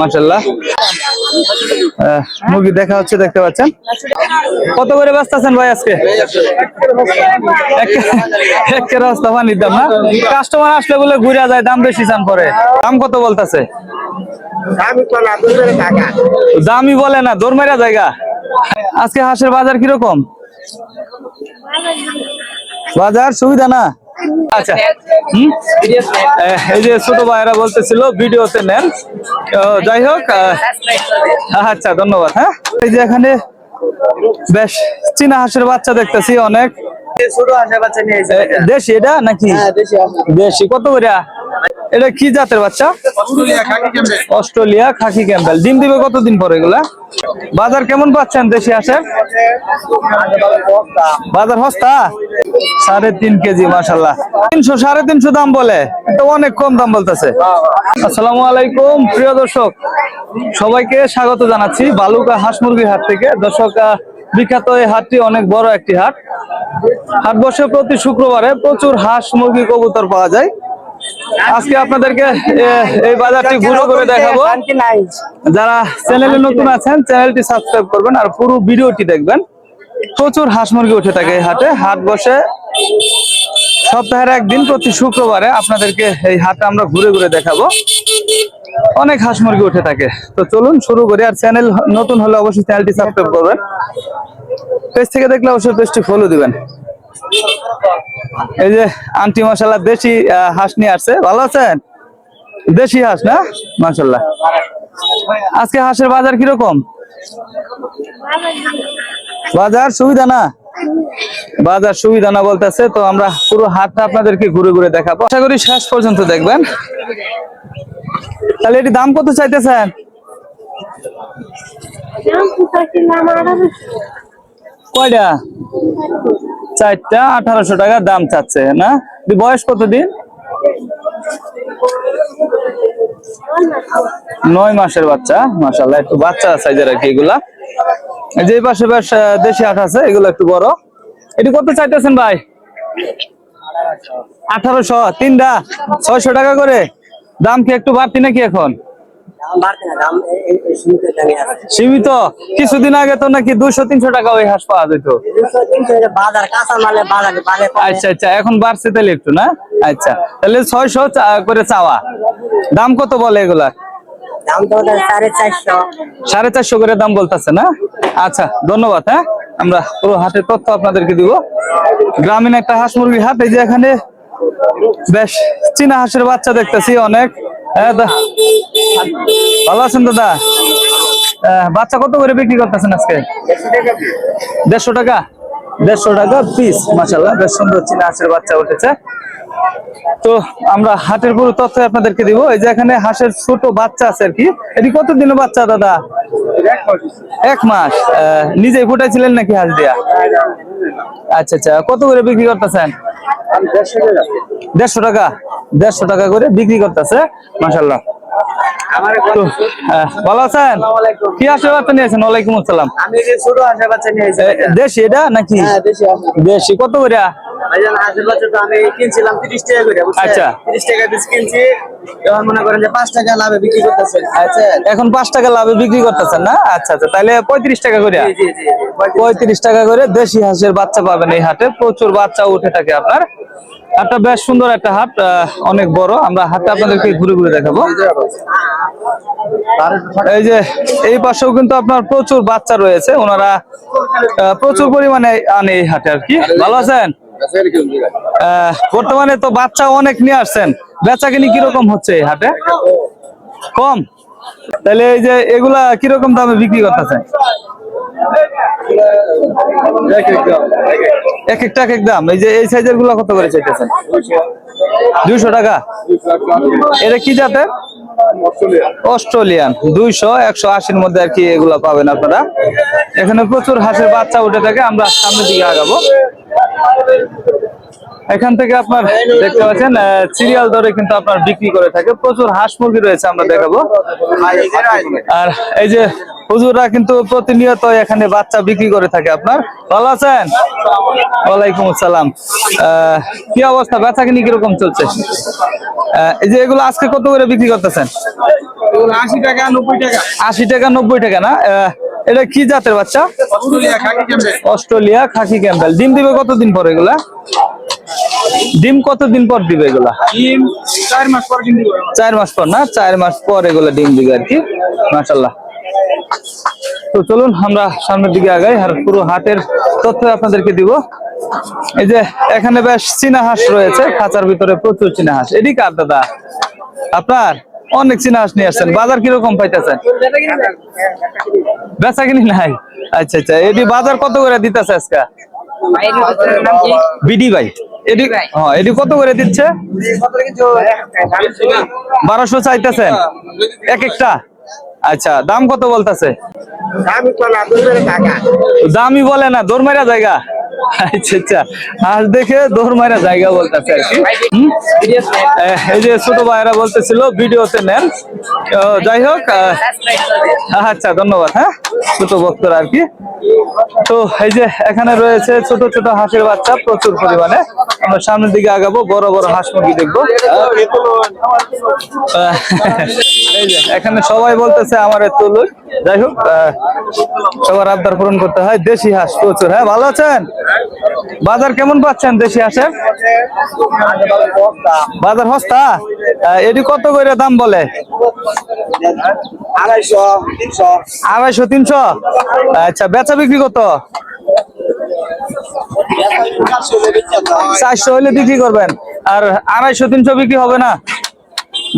মাশাল্লাহ মুরগি দেখা হচ্ছে, দেখতে পাচ্ছেন? কত করে ব্যস্ত আছেন ভাই আজকে? একে রাস্তা পানির দাম, না? কাস্টমার আসলে বলে ঘুরে যায়, দাম বেশি চান পরে দাম কত বলতেছে? দামই বলে না, দৌড় মেরা জায়গা। আজকে হাঁসের বাজার কীরকম? বাজার সুবিধা না? আচ্ছা। হুম? এই যে ছোট ভাইরা বলতেছিল ভিডিওতে নেন। তো যাই হোক আহ, আচ্ছা ধন্যবাদ হ্যাঁ? এই যে এখানে বেশ চীনা হাঁসের বাচ্চা দেখতেছি অনেক। দেশি এটা নাকি? দেশি কত করে? এটা কি জাতের বাচ্চা? অস্ট্রেলিয়া খাকি ক্যাম্পেল ডিম দিবে কতদিন পরে এগুলা? বাজার কেমন পাচ্ছেন দেশি হাঁসের? বাজার হস্তা সাড়ে তিন কেজি মাসাল্লাহ তিনশো সাড়ে তিনশো দাম বলে। তো অনেক কম দাম বলতেছে। আসসালামু আলাইকুম প্রিয় দর্শক। সবাইকে স্বাগত জানাচ্ছি বালুকা হাঁস মুরগির হাট থেকে। দর্শক বিখ্যাত এই হাটটি অনেক বড় একটি হাট। হাট বসে প্রতি শুক্রবারে প্রচুর হাঁস মুরগি কবুতর পাওয়া যায়। আজকে আপনাদেরকে এই বাজারটি ঘুরে করে দেখাবো। যারা চ্যানেলে নতুন আছেন চ্যানেলটি সাবস্ক্রাইব করবেন আর পুরো ভিডিওটি দেখবেন। প্রচুর হাঁস মুরগি উঠে থাকে এই হাটে। হাট বসে সপ্তাহের একদিন প্রতি শুক্রবারে আপনাদেরকে এই হাটে আমরা ঘুরে ঘুরে দেখাবো। অনেক হাঁস মুরগি উঠে থাকে। তো চলুন শুরু করি। আর চ্যানেল নতুন হলে অবশ্যই চ্যানেলটি সাবস্ক্রাইব করবেন। পেজ থেকে দেখলে অবশ্যই পেজটি ফলো দিবেন। এই যে আন্টি মশালা দেশি হাঁস নিয়ে আসছে। ভালো আছেন? দেশি হাঁস না? মাসাল্লাহ আজকে হাঁসের বাজার কীরকম? বাজার সুবিধা না? বাজার সুবিধা না বলতেছে, তো আমরা পুরো হাটটা আপনাদেরকে ঘুরে ঘুরে দেখাবো। আশা করি শেষ পর্যন্ত দেখবেন। তাহলে এটি দাম কত চাইতেছেন? কয়টা? চারটা আঠারোশো টাকা দাম চাচ্ছে, না? বয়স কতদিন? নয় মাসের বাচ্চা মাসাল্লাহ একটু বাচ্চা সাইজের আর কি এগুলা। যে পাশে বেশ দেশি হাট আছে, এগুলো একটু বড়। এটি কত চাইতেছেন ভাই? আঠারোশো, তিনটা, ছয়শো টাকা করে। দাম কি একটু বাড়তি নাকি এখন? সীমিত কিছুদিন আগে তো নাকি দুশো তিনশো টাকা ওই হাঁস পাওয়া যেত। আচ্ছা আচ্ছা এখন বাড়ছে তাহলে একটু না? আচ্ছা তাহলে ছয়শো করে চাওয়া। দাম কত বলে এগুলা? সাড়ে চারশো। করে দাম বলতেছে না? আচ্ছা ধন্যবাদ হ্যাঁ? আমরা পুরো হাটের তথ্য আপনাদেরকে দিব। গ্রামীণ একটা হাঁস মুরগি হাট এই যে এখানে বেশ চীনা হাঁসের বাচ্চা দেখতেছি অনেক। হ্যাঁ ভালো আছেন, দাদা? বাচ্চা কত করে বিক্রি করতেছেন আজকে? দেড়শো টাকা? দেড়শো টাকা পিস মাসাল্লাহ বেশ সুন্দর হাঁসের বাচ্চা উঠেছে। তো আমরা হাটের পুরো তথ্য আপনাদেরকে দিব। এই যে এখানে হাঁসের ছোট বাচ্চা আছে আর কি। এটি কত দিনের বাচ্চা, দাদা? এক মাস। নিজেই ফুটাইছিলেন নাকি হাঁস দিয়া? আচ্ছা আচ্ছা। কত করে বিক্রি করতেছেন? দেড়শো টাকা। দেড়শো টাকা করে বিক্রি করতেছে মাসাল্লাহ ভালো আছেন? কি হাঁসের বাচ্চা নিয়েছেন? ওয়ালাইকুম আসসালাম। দেশি এটা নাকি? হ্যাঁ দেশি দেশি কত করে? বাচ্চা তো আমি কিনছিলাম তিরিশ টাকা করে আচ্ছা। তিরিশ টাকা পিস কিনছি। এবার মনে করেন যে পাঁচ টাকা লাভে বিক্রি করতেছে আচ্ছা এখন পাঁচ টাকা লাভে বিক্রি করতেছেন না? আচ্ছা আচ্ছা তাহলে পঁয়ত্রিশ টাকা করে। পঁয়ত্রিশ টাকা। করে দেশি হাঁসের বাচ্চা পাবেন এই হাটে। প্রচুর বাচ্চা উঠে থাকে আপনার। হাটটা বেশ সুন্দর একটা হাট অনেক বড়। আমরা হাটটা আপনাদেরকে ঘুরে ঘুরে দেখাবো। এই যে এই পাশেও কিন্তু আপনার প্রচুর বাচ্চা রয়েছে। ওনারা প্রচুর পরিমাণে আনে এই হাটে আর কি। ভালো আছেন? বর্তমানে তো বাচ্চা অনেক নিয়ে আসছেন। বেচা কিনি কীরকম হচ্ছে এই হাটে? কম? তাহলে এই যে এগুলা কীরকম দামে বিক্রি করতেছেন এক একটা এক এক দাম। এই যে এই সাইজেরগুলা কত করে দুইশো টাকা? এটা কি জাতের? অস্ট্রেলিয়ান। দুইশো, একশো আশির মধ্যে আর কি এগুলা পাবেন আপনারা। এখানে প্রচুর হাঁসের বাচ্চা উঠে থাকে। আমরা সামনের দিকে আগাবো। এখান থেকে আপনার দেখতে পাচ্ছেন সিরিয়াল দরে কিন্তু আপনার বিক্রি করে থাকে। প্রচুর হাঁস মুরগি রয়েছে আমরা দেখাবো। আর এই যে হুজুররা কিন্তু প্রতিনিয়ত এখানে বাচ্চা বিক্রি করে থাকে আপনার। ভালো আছেন? ওয়ালাইকুম আসসালাম। কি অবস্থা? বেচা কিনি কীরকম চলছে? এই যে এগুলো আজকে কত করে বিক্রি করতেছেন? আশি টাকা নব্বই টাকা। আশি টাকা নব্বই টাকা না? আহ, এটা কি জাতের বাচ্চা? Australia khaki Campbell. ডিম দিবে কতদিন পর এগুলা? ডিম কতদিন পর দিবে এগুলা? চার মাস পর চার মাস পর না? চার মাস পর এগুলা ডিম দিবে আর কি। মাশাল্লাহ তো চলুন আমরা সামনের দিকে আগাই আর পুরো হাটের তথ্য আপনাদেরকে দিব। এই যে এখানে বেশ চীনা হাঁস রয়েছে খাঁচার ভিতরে প্রচুর চীনা হাঁস। এটি কার দাদা? আপনার? অনেক চীনা হাঁস নিয়ে আসছেন। বাজার কীরকম পাইতেছেন? বেচা কিনি নাই? আচ্ছা আচ্ছা। এটি বাজার কত করে দিতেছে আজকে? বিডি ভাই। এটি হ্যাঁ এটি কত করে দিচ্ছে? বারোশো চাইতেছেন। এক একটা? আচ্ছা দাম কত বলতেছে? দামই বলে না দৌড় মারা জায়গা। আচ্ছা আচ্ছা। হাঁস দেখে দৌড় মারা জায়গা বলতেছে আর কি। এই যে ছোট ভাইরা বলতেছিল, ভিডিওতে নেন। যাই হোক আচ্ছা ধন্যবাদ হ্যাঁ? ছোট বক্তরা আর কি। তো এই যে এখানে রয়েছে ছোট ছোট হাঁসের বাচ্চা প্রচুর পরিমাণে। আমরা সামনের দিকে আগাবো, বড় বড় হাঁস মুরগি দেখব। এখানে সবাই বলতেছে আমার লই। যাই হোক সবার আবদার পূরণ করতে হয়। দেশি হাঁস প্রচুর হ্যাঁ ভালো আছেন? বাজার কেমন পাচ্ছেন দেশি হাঁসের? বাজার হস্তা এটি কত করে দাম বলে? আড়াইশো তিনশো। আচ্ছা বেচা বিক্রি কত? চারশো হলে বিক্রি করবেন। আর আড়াইশো তিনশো বিক্রি হবে না?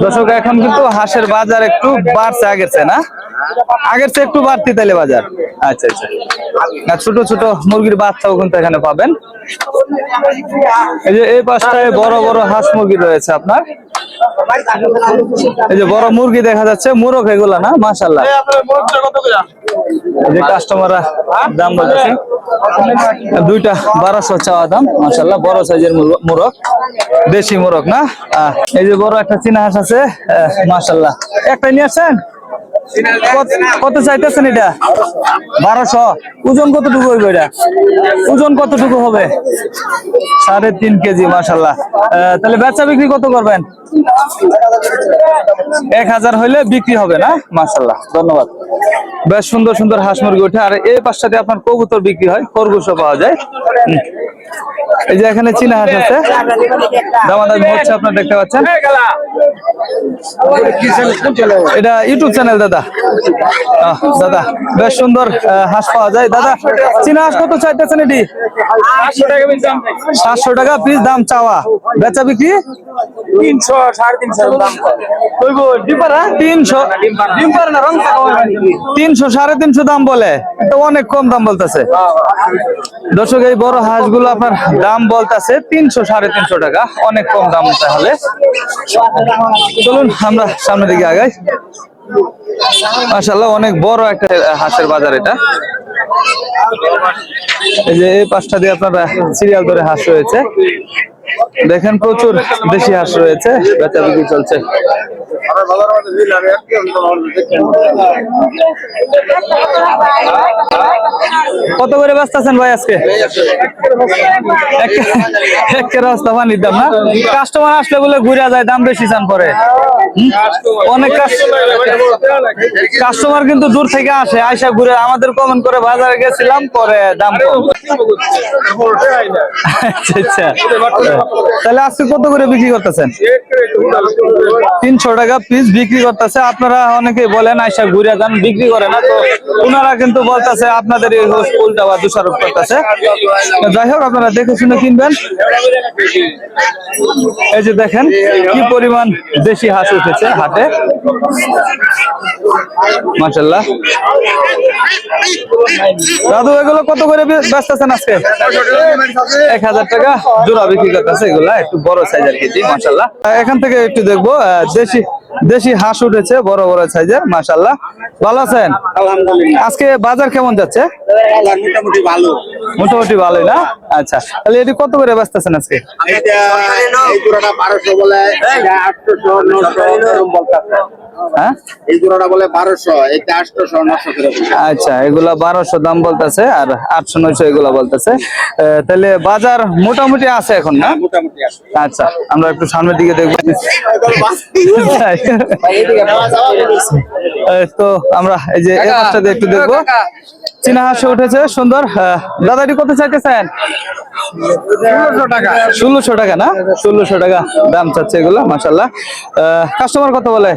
দর্শক এখন কিন্তু হাঁসের বাজার একটু বাড়ছে আগের চেয়ে না? আগের চেয়ে একটু বাড়তি তাইলে বাজার। আচ্ছা আচ্ছা। ছোট ছোট মুরগির বাচ্চাও কিন্তু এখানে পাবেন। এই যে এই পাশটায় বড় বড় হাঁস মুরগি রয়েছে আপনার। এই যে বড় মুরগি দেখা যাচ্ছে মুরগ এগুলা না? মাশাল্লাহ এই যে কাস্টমাররা দাম বলতেছে। দুইটা বারোশো চাওয়া দাম মাশাল্লাহ বড় সাইজের মুরগ। দেশি মুরগ না? এই যে বড় একটা চীনা হাঁস আছে আহ, মাশাল্লাহ একটা নিয়ে আসছেন কত- চাইতেছেন এটা? বারোশো। ওজন কতটুকু হইবে এটা? ওজন কতটুকু হবে? সাড়ে তিন কেজি মাশাল্লাহ আহ, তাহলে বেচা বিক্রি কত করবেন? এক হাজার হইলে বিক্রি হবে না? মাশাল্লাহ ধন্যবাদ। বেশ সুন্দর সুন্দর হাঁস মুরগি ওঠে। আর এই পাশটাতে আপনার কবুতর বিক্রি হয় খরগোশও পাওয়া যায়। এই যে এখানে চীনা হাঁস আছে। দামাদামি হচ্ছে আপনার দেখতে পাচ্ছেন। এটা ইউটিউব চ্যানেল দাদা। দাদা বেশ সুন্দর হাঁস পাওয়া যায়। দাদা চীনা হাঁস কত চাইতেছেন এটি? সাতশো টাকা পিস দাম চাওয়া। বেচা বিক্রি? তিনশো সাড়ে তিনশো দাম। বলে। তো অনেক কম দাম বলতেছে। দর্শক এই বড় হাঁসগুলো আপনার দাম বলতেছে তিনশো, সাড়ে তিনশো টাকা। অনেক কম দাম তাহলে। চলুন, আমরা সামনের দিকে আগাই। মাসাল্লাহ অনেক বড় একটা হাঁসের বাজার এটা। এই যে এই পাঁচটা দিয়ে আপনারা সিরিয়াল ধরে হাঁস রয়েছে। দেখেন, প্রচুর দেশি হাঁস রয়েছে। বেচা বিক্রি চলছে। কত করে ব্যস্ত আছেন ভাই আজকে? এক রাস্তা পানির দাম না? কাস্টমার আসলে বলে ঘুরে যায়, দাম বেশি চান পরে। অনেক কাস্টমার কিন্তু দূর থেকে আসে আয়সা ঘুরে। আমাদের কমেন্ট করে বাজারে গেছিলাম, পরে দাম আচ্ছা আচ্ছা। তাহলে আজকে কত করে বিক্রি করতেছেন? তিনশো টাকা পিস বিক্রি করতেছে। আপনারা অনেকে বলেন, আইসা ঘুরে যান, বিক্রি করে না। তো ওনারা কিন্তু বলতেছে, আপনাদের এই উল্টা বা দোষারোপ করতেছে। যাই হোক, আপনারা দেখে শুনে কিনবেন। এই যে দেখেন, কি পরিমাণ দেশি হাঁস উঠেছে হাটে। মাশাল্লাহ দাদু, এগুলো কত করে বেচতেছেন আজকে? এক হাজার টাকা। জোড়া বিক্রি করতেছে এগুলা, একটু বড় সাইজের কেজি মাশাল্লাহ এখান থেকে একটু দেখব দেশি দেশি হাঁস উঠেছে বড় বড় সাইজের মাশাল্লাহ ভালো আছেন? আলহামদুলিল্লাহ। আজকে বাজার কেমন যাচ্ছে? মোটামুটি ভালো। মোটামুটি ভালোই না? আচ্ছা তাহলে এটি কত করে বেচতেছেন আজকে? বারোশো বলে নশো হ্যাঁ? আচ্ছা এগুলা বারোশো দাম বলতেছে আর আটশো নয়শো এগুলা বলতেছে। তাহলে বাজার মোটামুটি আছে এখন না? মোটামুটি আচ্ছা আমরা একটু সামনের দিকে দেখব। তো আমরা এই যে এই দিয়ে একটু দেখব। চীনা হাঁসে উঠেছে সুন্দর। দাদা এটি কত চাইতেছেন ষোলোশো টাকা। না? ষোলোশো টাকা দাম চাচ্ছে এগুলো মাসাল্লাহ কাস্টমার কত বলে?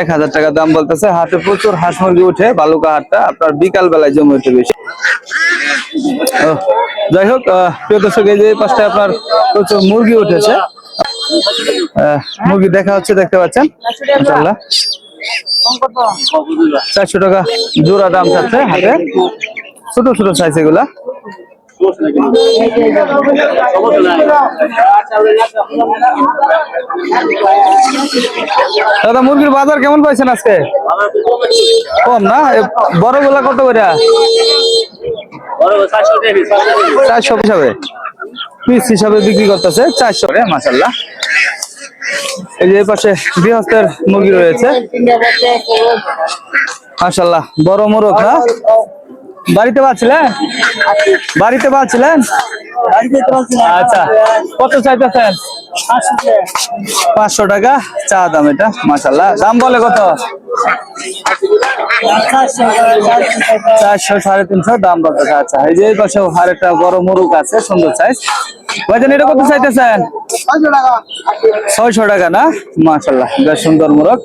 এক হাজার টাকা। দাম বলতেছে। হাটে প্রচুর হাঁস মুরগি উঠে বালুকা হাটটা। আপনার বিকাল বেলায় জমে উঠে বেশি। যাই হোক প্রিয় দর্শক এই যে এই পাশটা আপনার প্রচুর মুরগি উঠেছে। মুরগি দেখা হচ্ছে, দেখতে পাচ্ছেন? চারশো টাকা জোড়া দাম চাচ্ছে হাতে। ছোট ছোট সাইজ এগুলা। দাদা, মুরগির বাজার কেমন পাইছেন আজকে? কম না? বড়গুলা কত করে? চারশো হিসাবে পিস হিসাবে বিক্রি করতেছে চারশো মাসাল্লাহ এই যে পাশে গৃহস্থের মুরগি রয়েছে। মাসাল্লাহ বড় মোরগ না? বাড়িতে পাচ্ছিলেন? বাড়িতে পাচ্ছিলেন? আচ্ছা কত চাইতেছেন? পাঁচশো টাকা চা দাম এটা মাসাল্লাহ দাম বলে কত? চারশো সাড়ে তিনশো দাম বলতেছে আচ্ছা এই যে পাশে আরেকটা বড় মুরুগ আছে সুন্দর সাইজ ভাইজান এটা কত চাইতেছেন? ছয়শো টাকা না? মাসাল্লাহ বেশ সুন্দর মুরগ।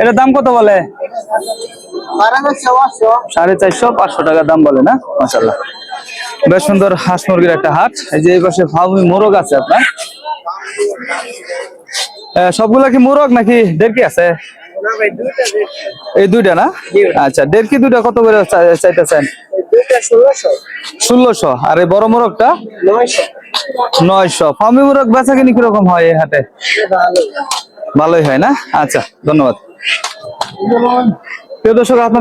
এটার দাম কত বলে? সাড়ে চারশো পাঁচশো টাকা দাম বলে না? মাসাল্লাহ বেশ সুন্দর হাঁস মুরগির একটা হাট। এই যে এই পাশে ফাউমি মোরগ আছে আপনার। সবগুলা কি মোরগ নাকি দেড়কি আছে? এই দুইটা না? আচ্ছা দেড়কি দুইটা কত করে চাইতেছেন? ষোলোশো। আর এই বড় মোরগটা? নয়শো। ফার্মি মোরগ বেচা কিনি কীরকম হয় এই হাটে? ভালোই হয় না? আচ্ছা ধন্যবাদ। প্রিয় দর্শক আপনার